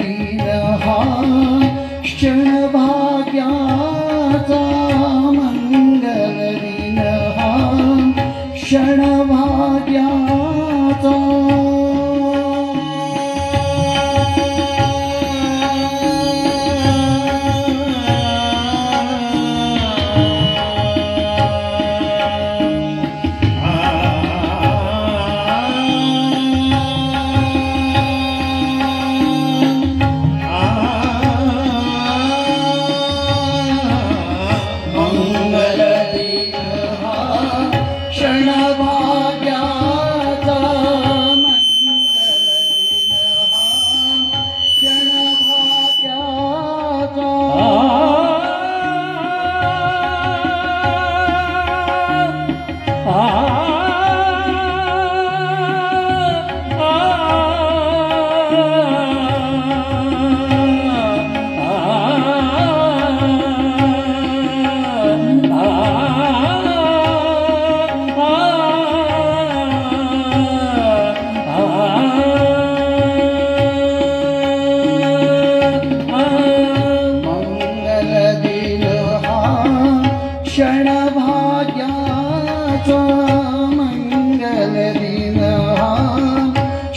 दीनः क्षणभाग्याता मङ्गल क्षणभाग्याता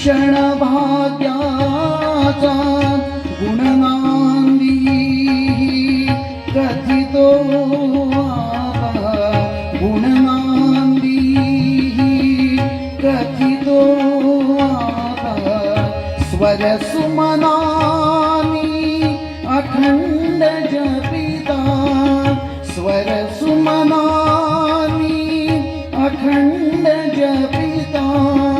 क्षण भाग्याचा गुणनांदी कथितो गुणनांदी कथितो स्वर सुमनानी अखंड जपिता स्वर सुमनानी अखंड जपिता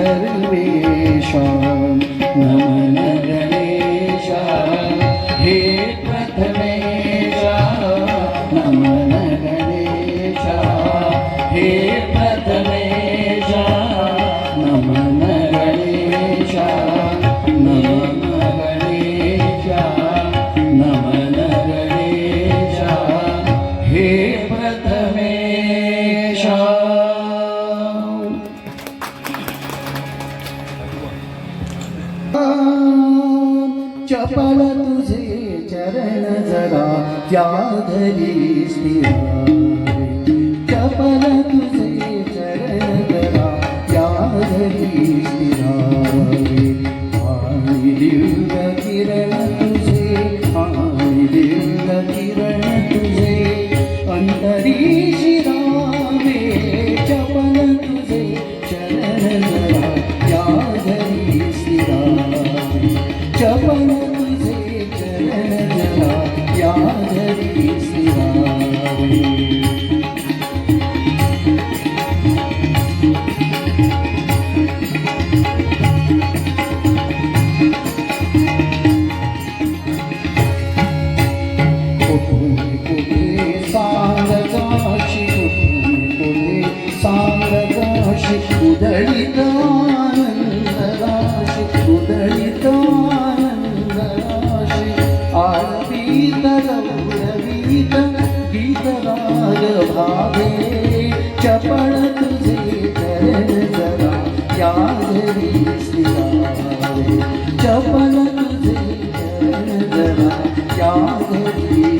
सर्वेशा नमन गणेशा हे प्रथमेशा नमन गणेशा हे प्रथमेशा नमन गणेशा नमन गणेशा नमन गणेशा हे प्रथमेशा जरा त्याधरी स्थिरावे उदयितानन्दराशि आरवीतरौरवीत भावे चपण तुझे चरण जरा यादवी सिरावे चपण जरा यादवी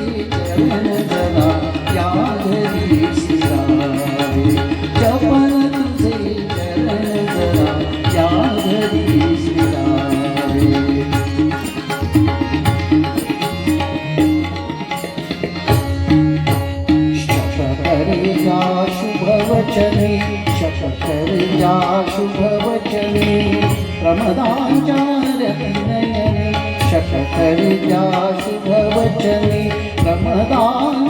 शककर्या शुभवचने प्रमदाचार्यनयने शककर्या जा शुभ वचने वन